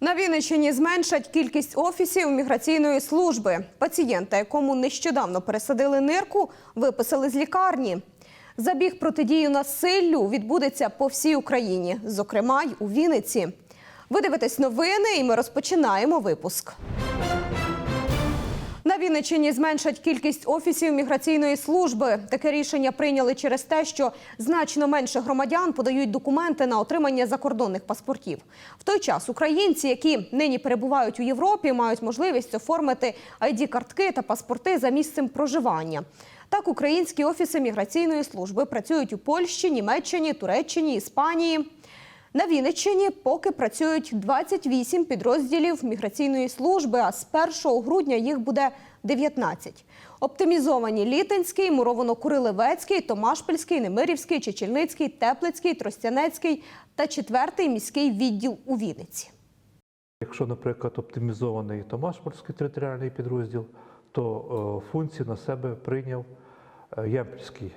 На Вінниччині зменшать кількість офісів міграційної служби. Пацієнта, якому нещодавно пересадили нирку, виписали з лікарні. Забіг протидію насиллю відбудеться по всій Україні, зокрема й у Вінниці. Ви дивитесь новини, і ми розпочинаємо випуск. На Вінниччині зменшать кількість офісів міграційної служби. Таке рішення прийняли через те, що значно менше громадян подають документи на отримання закордонних паспортів. В той час українці, які нині перебувають у Європі, мають можливість оформити id картки та паспорти за місцем проживання. Так, українські офіси міграційної служби працюють у Польщі, Німеччині, Туреччині, Іспанії. На Вінниччині поки працюють 28 підрозділів міграційної служби, а з 1 грудня їх буде 19. Оптимізовані Літинський, Муровано-Курилевецький, Томашпільський, Немирівський, Чечільницький, Теплицький, Тростянецький та четвертий міський відділ у Вінниці. Якщо, наприклад, оптимізований Томашпольський територіальний підрозділ, то е, функції на себе прийняв е, Ямпільський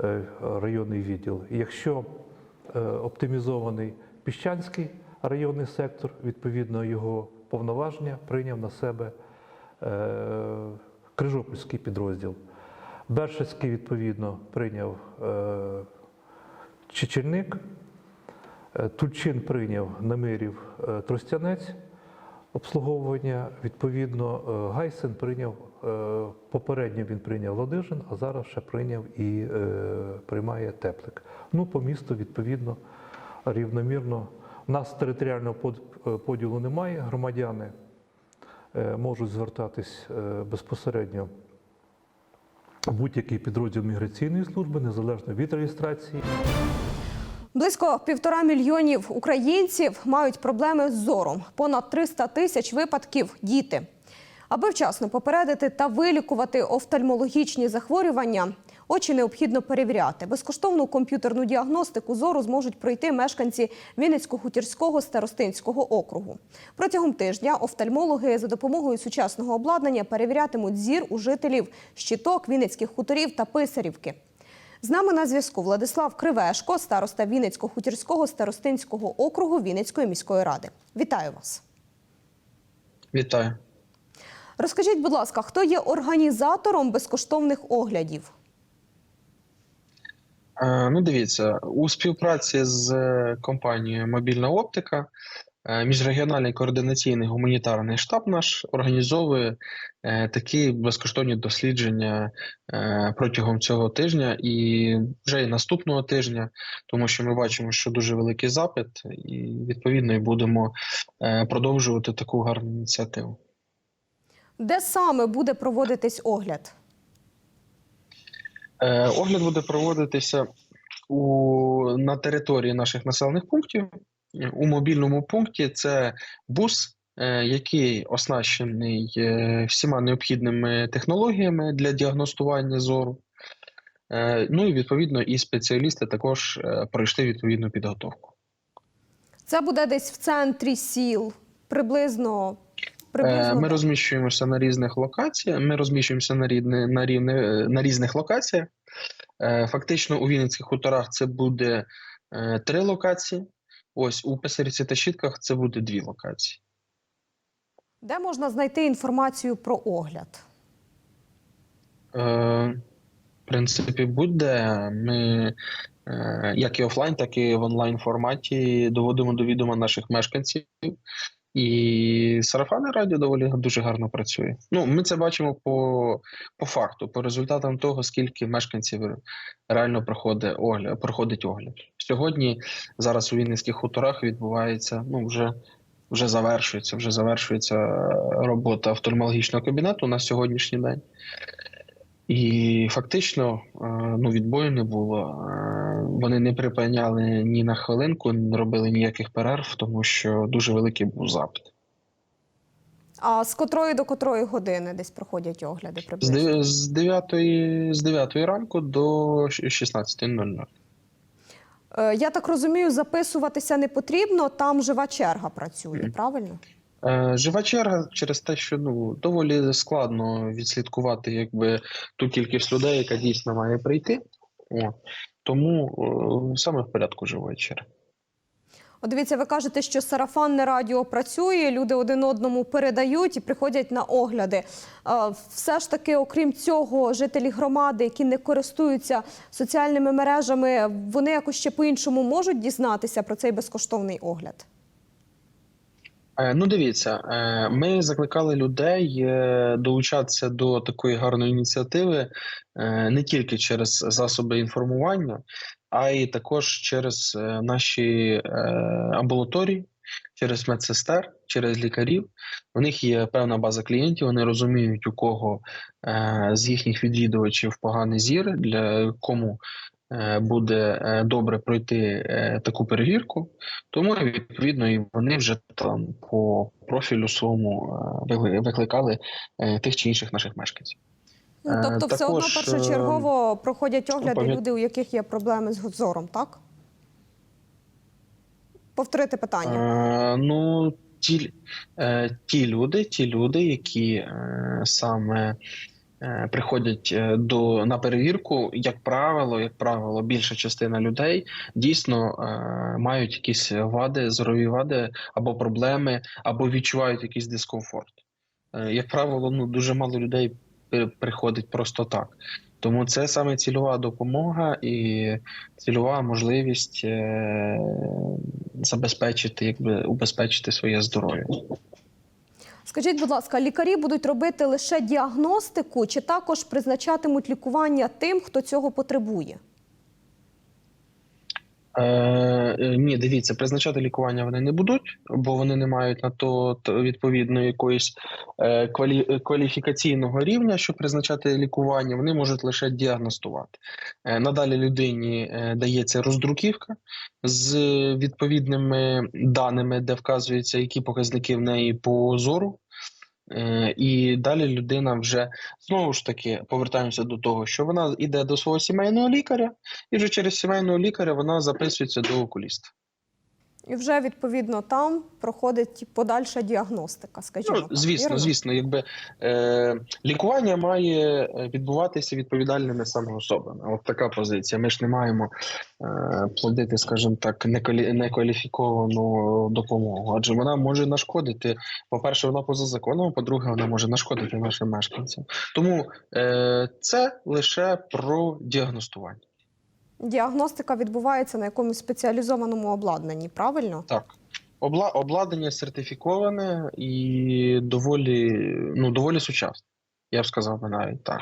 е, районний відділ. Якщо оптимізований Піщанський районний сектор, відповідно його повноваження прийняв на себе е, Крижопільський підрозділ. Бершицький, відповідно, прийняв е, Чечільник, Е, Тульчин прийняв намирів е, Тростянець обслуговування. Відповідно, е, Гайсен прийняв е, попередньо він прийняв Ладижин, а зараз ще прийняв і е, приймає Теплик. Ну, по місту, відповідно, рівномірно. У нас територіального под- поділу немає. Громадяни можуть звертатись безпосередньо будь-який підрозділ міграційної служби, незалежно від реєстрації. Близько півтора мільйонів українців мають проблеми з зором. Понад 300 тисяч випадків діти. Аби вчасно попередити та вилікувати офтальмологічні захворювання, очі необхідно перевіряти. Безкоштовну комп'ютерну діагностику зору зможуть пройти мешканці Вінницько-Хутірського старостинського округу. Протягом тижня офтальмологи за допомогою сучасного обладнання перевірятимуть зір у жителів щиток, Вінницьких хуторів та Писарівки. З нами на зв'язку Владислав Кривешко, староста Вінницько-Хутірського старостинського округу Вінницької міської ради. Вітаю вас. Вітаю. Розкажіть, будь ласка, хто є організатором безкоштовних оглядів? Е, Ну, дивіться, у співпраці з е, компанією Мобільна оптика міжрегіональний координаційний гуманітарний штаб наш організовує е, такі безкоштовні дослідження е, протягом цього тижня і вже і наступного тижня, тому що ми бачимо, що дуже великий запит, і відповідно і будемо е, продовжувати таку гарну ініціативу. Де саме буде проводитись огляд? Е, Огляд буде проводитися у, на території наших населених пунктів. У мобільному пункті це бус, е, який оснащений е, всіма необхідними технологіями для діагностування зору. Е, Ну і відповідно, і спеціалісти також пройшли відповідну підготовку. Це буде десь в центрі сіл, приблизно. Приблизно Ми розміщуємося на різних локаціях. Ми розміщуємося на рідне, на, рівне, на різних локаціях. Фактично, у Вінницьких хуторах це буде три локації. Ось у писарці та Щітках це буде дві локації. Де можна знайти інформацію про огляд? Е, В принципі, будь-де ми е, як і офлайн, так і в онлайн форматі доводимо до відома наших мешканців. І сарафанне радіо доволі дуже гарно працює. Ну, ми це бачимо по, по факту, по результатам того, скільки мешканців реально проходить огляд. Проходить огляд. Сьогодні зараз у Вінницьких хуторах відбувається, ну вже вже завершується, вже завершується робота офтальмологічного кабінету на сьогоднішній день. І фактично е, ну, відбою не було. Е, Вони не припиняли ні на хвилинку, не робили ніяких перерв, тому що дуже великий був запит. А з котрої до котрої години десь проходять огляди З приблизно? З 9, з 9 ранку до 16.00. Е, Я так розумію, записуватися не потрібно, там жива черга працює, правильно? Е, Жива черга через те, що ну доволі складно відслідкувати якби ту кількість людей, яка дійсно має прийти. О, тому е, саме в порядку живої черги. От дивіться, ви кажете, що сарафанне радіо працює, люди один одному передають і приходять на огляди. Е, Все ж таки, окрім цього, жителі громади, які не користуються соціальними мережами, вони якось ще по-іншому можуть дізнатися про цей безкоштовний огляд. Е, Ну, дивіться, е, ми закликали людей е, долучатися до такої гарної ініціативи не тільки через засоби інформування, а й також через наші амбулаторії, через медсестер, через лікарів. У них є певна база клієнтів. Вони розуміють, у кого з їхніх відвідувачів поганий зір, для кому буде е, добре пройти е, таку перевірку. Тому відповідно і вони вже там по профілю своєму е, викликали е, тих чи інших наших мешканців. Ну, Е, тобто, все одно е, першочергово проходять огляди пам'ят- люди, у яких є проблеми з зором, так? Повторити питання. Е, ну, ті, е, ті люди, ті люди, які е, саме е, приходять е, до на перевірку, як правило, як правило, більша частина людей дійсно е, мають якісь вади, зорові вади або проблеми, або відчувають якийсь дискомфорт. Е, як правило, ну дуже мало людей при- приходить просто так. Тому це саме цільова допомога і цільова можливість е, забезпечити, якби убезпечити своє здоров'я. Скажіть, будь ласка, лікарі будуть робити лише діагностику чи також призначатимуть лікування тим, хто цього потребує? Е, е, ні, дивіться, призначати лікування вони не будуть, бо вони не мають на то відповідно якоїсь е, квалі, кваліфікаційного рівня, щоб призначати лікування. Вони можуть лише діагностувати. Е, надалі людині е, дається роздруківка з відповідними даними, де вказується, які показники в неї по зору. Е, І далі людина вже знову ж таки повертаємося до того, що вона йде до свого сімейного лікаря, і вже через сімейного лікаря вона записується до окуліста. І вже відповідно там проходить подальша діагностика. Скажімо, Ну, так, звісно, вірно? звісно, якби е, лікування має е, відбуватися відповідальними саме особами. От така позиція. Ми ж не маємо е, плодити, скажімо так, неквалі, некваліфіковану допомогу, адже вона може нашкодити. По-перше, вона поза законом, по-друге, вона може нашкодити нашим мешканцям. Тому е, це лише про діагностування. Діагностика відбувається на якомусь спеціалізованому обладнанні, правильно? Так. Обла, обладнання сертифіковане і доволі, ну, доволі сучасне. Я б сказав би навіть так.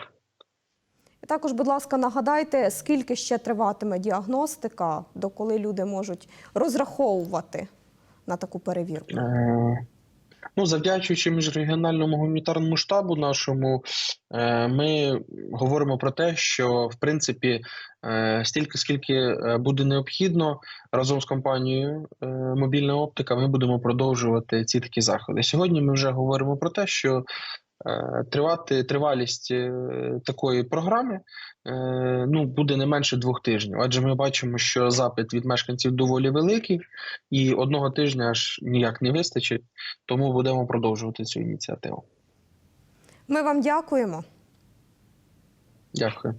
І також, будь ласка, нагадайте, скільки ще триватиме діагностика, доколи люди можуть розраховувати на таку перевірку? Е, Ну, завдячуючи міжрегіональному гуманітарному штабу нашому, е, ми говоримо про те, що в принципі е, стільки, скільки е, буде необхідно, разом з компанією Мобільна оптика, ми будемо продовжувати ці такі заходи. Сьогодні ми вже говоримо про те, що тривати тривалість е, такої програми е, ну, буде не менше двох тижнів, адже ми бачимо, що запит від мешканців доволі великий, і одного тижня аж ніяк не вистачить. Тому будемо продовжувати цю ініціативу. Ми вам дякуємо. Дякую.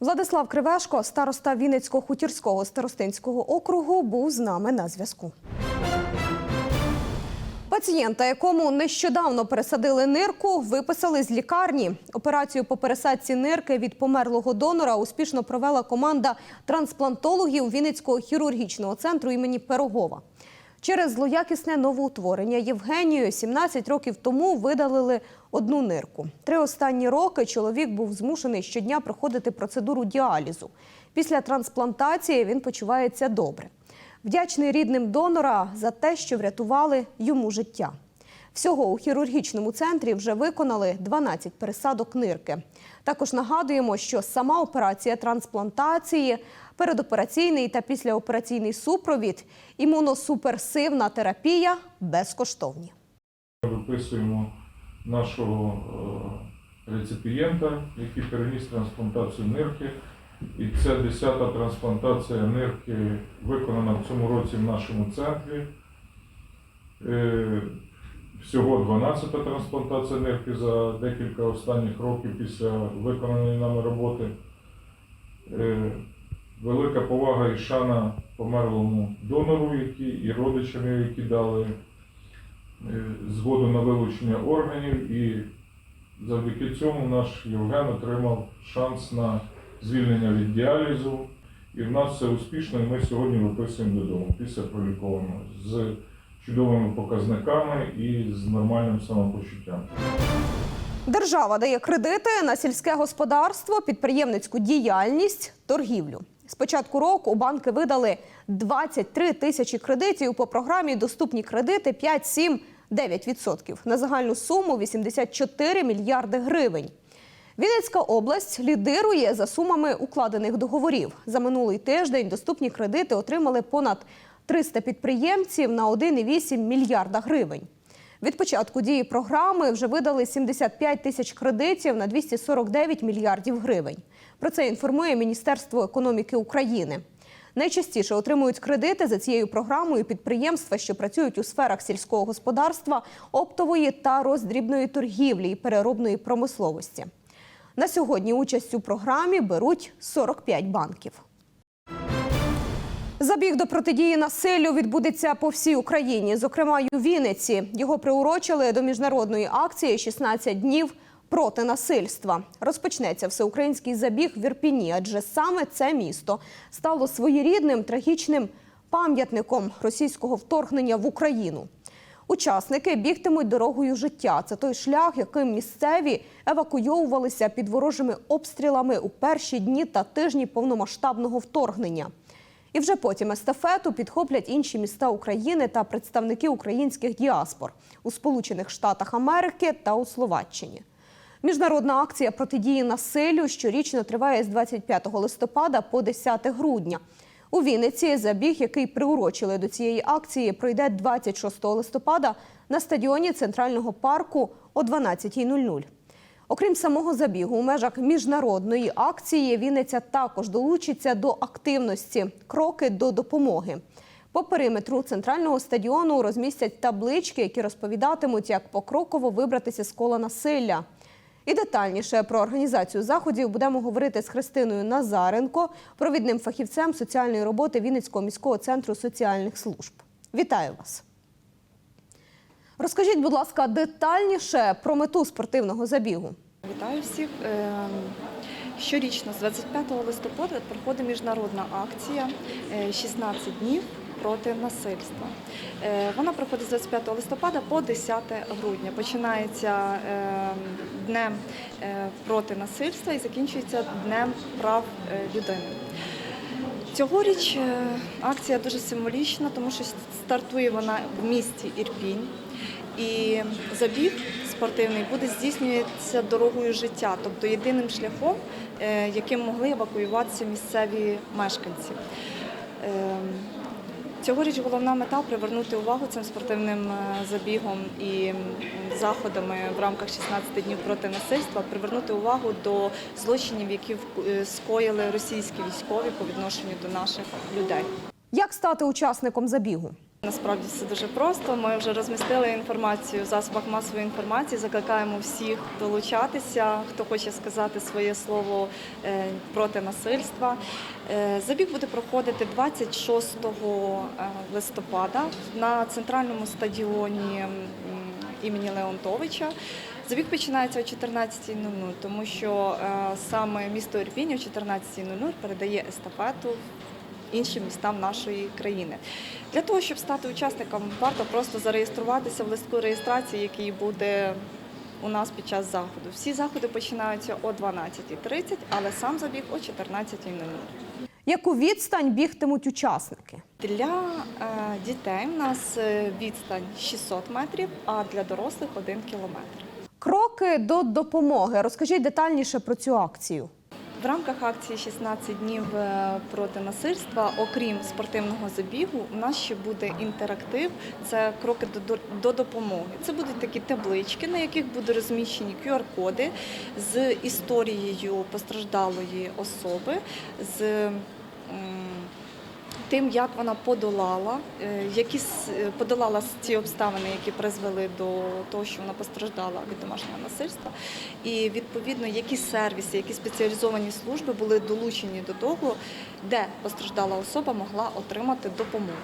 Владислав Кривешко, староста Вінницького хутірського старостинського округу, був з нами на зв'язку. Пацієнта, якому нещодавно пересадили нирку, виписали з лікарні. Операцію по пересадці нирки від померлого донора успішно провела команда трансплантологів Вінницького хірургічного центру імені Пирогова. Через злоякісне новоутворення Євгенію 17 років тому видалили одну нирку. Три останні роки чоловік був змушений щодня проходити процедуру діалізу. Після трансплантації він почувається добре. Вдячний рідним донора за те, що врятували йому життя. Всього у хірургічному центрі вже виконали 12 пересадок нирки. Також нагадуємо, що сама операція трансплантації, передопераційний та післяопераційний супровід, імуносуперсивна терапія безкоштовні. Виписуємо нашого е, реципієнта, який переніс трансплантацію нирки. І це 10-та трансплантація нирки виконана в цьому році в нашому центрі. Е, Всього 12-та трансплантація нирки за декілька останніх років після виконаної нами роботи. Е, Велика повага і шана померлому донору, які, і родичам, які дали е, згоду на вилучення органів. І завдяки цьому наш Євген отримав шанс на звільнення від діалізу. І в нас все успішно, і ми сьогодні виписуємо додому після пролікованого з чудовими показниками і з нормальним самопочуттям. Держава дає кредити на сільське господарство, підприємницьку діяльність, торгівлю. З початку року банки видали 23 тисячі кредитів по програмі Доступні кредити 5, 7, 9% на загальну суму 84 мільярди гривень. Вінницька область лідирує за сумами укладених договорів. За минулий тиждень доступні кредити отримали понад 300 підприємців на 1,8 мільярда гривень. Від початку дії програми вже видали 75 тисяч кредитів на 249 мільярдів гривень. Про це інформує Міністерство економіки України. Найчастіше отримують кредити за цією програмою підприємства, що працюють у сферах сільського господарства, оптової та роздрібної торгівлі і переробної промисловості. На сьогодні участь у програмі беруть 45 банків. Забіг до протидії насиллю відбудеться по всій Україні, зокрема й у Вінниці. Його приурочили до міжнародної акції «16 днів проти насильства. Розпочнеться всеукраїнський забіг в Ірпіні, адже саме це місто стало своєрідним трагічним пам'ятником російського вторгнення в Україну. Учасники бігтимуть дорогою життя. Це той шлях, яким місцеві евакуйовувалися під ворожими обстрілами у перші дні та тижні повномасштабного вторгнення. І вже потім естафету підхоплять інші міста України та представники українських діаспор у Сполучених Штатах Америки та у Словаччині. Міжнародна акція протидії насиллю щорічно триває з 25 листопада по 10 грудня. У Вінниці забіг, який приурочили до цієї акції, пройде 26 листопада на стадіоні Центрального парку о 12.00. Окрім самого забігу, у межах міжнародної акції Вінниця також долучиться до активності кроки до допомоги. По периметру центрального стадіону розмістять таблички, які розповідатимуть, як покроково вибратися з кола насилля. І детальніше про організацію заходів будемо говорити з Христиною Назаренко, провідним фахівцем соціальної роботи Вінницького міського центру соціальних служб. Вітаю вас! Розкажіть, будь ласка, детальніше про мету спортивного забігу. Вітаю всіх. Ем, Щорічно з 25 листопада проходить міжнародна акція е, «16 днів проти насильства. Е, Вона проходить з 25 листопада по 10 грудня. Починається ем, днем е, проти насильства і закінчується днем прав е, людини. Цьогоріч е, акція дуже символічна, тому що стартує вона в місті Ірпінь. І забіг спортивний буде здійснюватися дорогою життя, тобто єдиним шляхом, е, яким могли евакуюватися місцеві мешканці. Цьогоріч головна мета привернути увагу цим спортивним е, забігом і заходами в рамках 16 днів проти насильства, привернути увагу до злочинів, які е, скоїли російські військові по відношенню до наших людей. Як стати учасником забігу? Насправді все дуже просто. Ми вже розмістили інформацію в засобах масової інформації. Закликаємо всіх долучатися, хто хоче сказати своє слово е, проти насильства. Е, Забіг буде проходити 26 е, листопада на центральному стадіоні імені Леонтовича. Забіг починається о 14.00, тому що саме місто Ірпінь о 14.00 передає естафету іншим містам нашої країни. Для того, щоб стати учасником, варто просто зареєструватися в листку реєстрації, який буде у нас під час заходу. Всі заходи починаються о 12.30, але сам забіг о 14.00. Яку відстань бігтимуть учасники? Для е, дітей у нас е, відстань 600 метрів, а для дорослих 1 кілометр. Кроки до допомоги. Розкажіть детальніше про цю акцію. В рамках акції «16 днів е, проти насильства, окрім спортивного забігу, у нас ще буде інтерактив. Це кроки до, до, до допомоги. Це будуть такі таблички, на яких будуть розміщені QR-коди з історією постраждалої особи, з тим, як вона подолала, е, які е, подолала ці обставини, які призвели до того, що вона постраждала від домашнього насильства, і відповідно, які сервіси, які спеціалізовані служби були долучені до того, де постраждала особа могла отримати допомогу.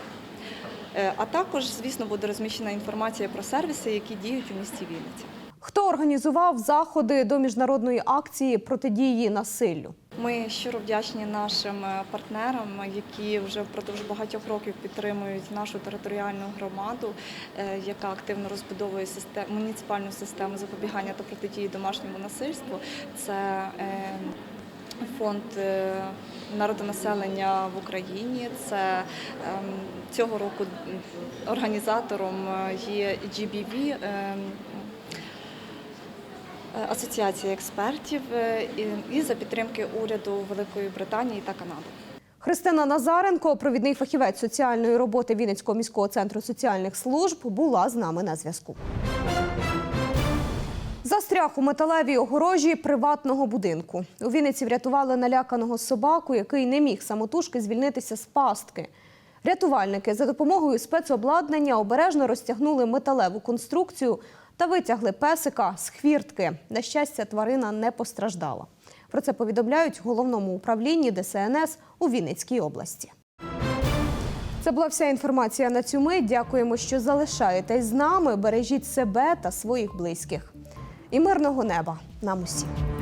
Е, А також, звісно, буде розміщена інформація про сервіси, які діють у місті Вінниці. Хто організував заходи до міжнародної акції протидії насиллю? Ми щиро вдячні нашим е, партнерам, які вже впродовж багатьох років підтримують нашу територіальну громаду, е, яка активно розбудовує систему, муніципальну систему запобігання та протидії домашньому насильству. Це е, фонд народонаселення в Україні. Це ем, цього року організатором є GBV. Е, експертів е, і за підтримки уряду Великої Британії та Канади. Христина Назаренко, провідний фахівець соціальної роботи Вінницького міського центру соціальних служб, була з нами на зв'язку. Застряг у металевій огорожі приватного будинку. У Вінниці врятували наляканого собаку, який не міг самотужки звільнитися з пастки. Рятувальники за допомогою спецобладнання обережно розтягнули металеву конструкцію та витягли песика з хвіртки. На щастя, тварина не постраждала. Про це повідомляють в головному управлінні ДСНС у Вінницькій області. Це була вся інформація на цю мить. Дякуємо, що залишаєтесь з нами. Бережіть себе та своїх близьких. І мирного неба нам усім.